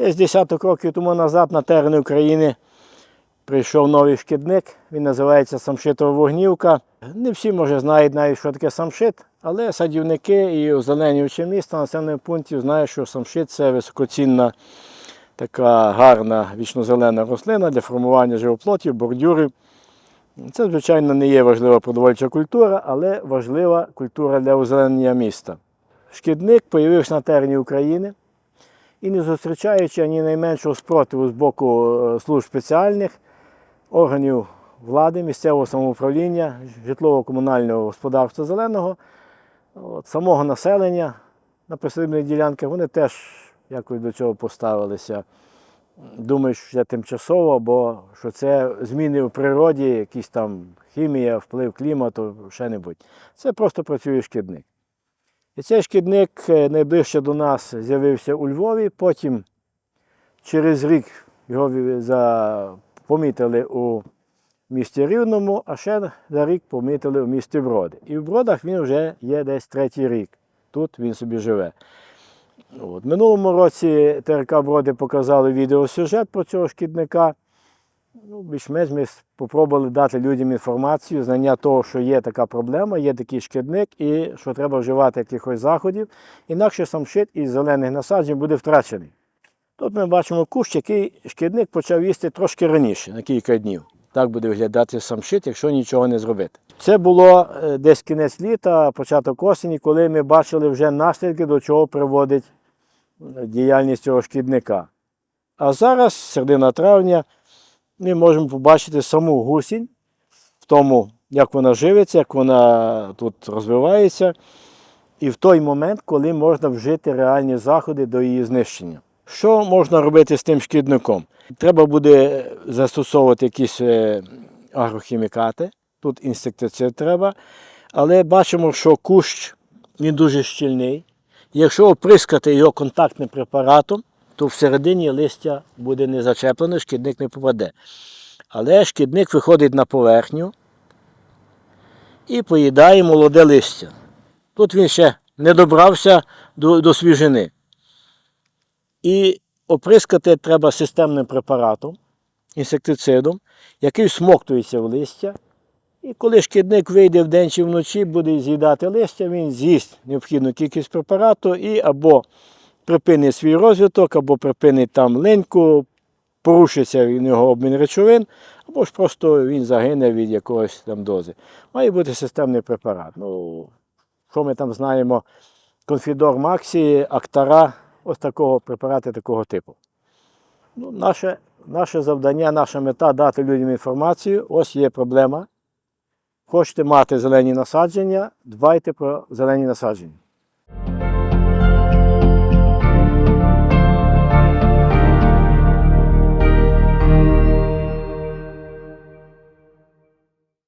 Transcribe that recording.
Десь десяток років тому назад на терени України прийшов новий шкідник. Він називається самшитова вогнівка. Не всі, може, знають навіть, що таке самшит, але садівники і озеленювачі міста населених пунктів знають, що самшит це високоцінна така гарна вічнозелена рослина для формування живоплотів, бордюрів. Це, звичайно, не є важлива продовольча культура, але важлива культура для озеленення міста. Шкідник появився на терені України і не зустрічаючи ані найменшого спротиву з боку е, служб спеціальних органів влади, місцевого самоуправління, житлово-комунального господарства зеленого, от, самого населення на присадибних ділянках, вони теж якось до цього поставилися. Думаю, що це тимчасово, бо що це зміни в природі, якісь там хімія, вплив клімату, що-небудь. Це просто працює шкідник. І цей шкідник е, найближче до нас з'явився у Львові, потім через рік його помітили у місті Рівному, а ще за рік помітили у місті Броди. І в Бродах він вже є десь третій рік. Тут він собі живе. От. Минулому році ТРК Броди показали відеосюжет про цього шкідника. Ну, більш-менш ми спробували дати людям інформацію, знання того, що є така проблема, є такий шкідник і що треба вживати якихось заходів. Інакше самшит із зелених насаджень буде втрачений. Тут ми бачимо кущ, який шкідник почав їсти трошки раніше, на кілька днів. Так буде виглядати самшит, якщо нічого не зробити. Це було е, десь кінець літа, початок осені, коли ми бачили вже наслідки, до чого приводить е, діяльність цього шкідника. А зараз, середина травня, ми можемо побачити саму гусінь в тому, як вона живиться, як вона тут розвивається, і в той момент, коли можна вжити реальні заходи до її знищення. Що можна робити з тим шкідником? Треба буде застосовувати якісь е, агрохімікати, тут інсектицид треба, але бачимо, що кущ він дуже щільний. Якщо оприскати його контактним препаратом, то всередині листя буде не зачеплено, шкідник не попаде. Але шкідник виходить на поверхню і поїдає молоде листя. Тут він ще не добрався до, до свіжини. І оприскати треба системним препаратом, інсектицидом, який всмоктується в листя. І коли шкідник вийде вдень чи вночі, буде з'їдати листя, він з'їсть необхідну кількість препарату і або припинить свій розвиток, або припинить там линьку, порушиться в нього обмін речовин, або ж просто він загине від якогось там дози. Має бути системний препарат. Ну, що ми там знаємо? Конфідор Максі, Актара, ось такого препарати такого типу. Ну, наше, наше завдання, наша мета дати людям інформацію. Ось є проблема. Хочете мати зелені насадження, дбайте про зелені насадження.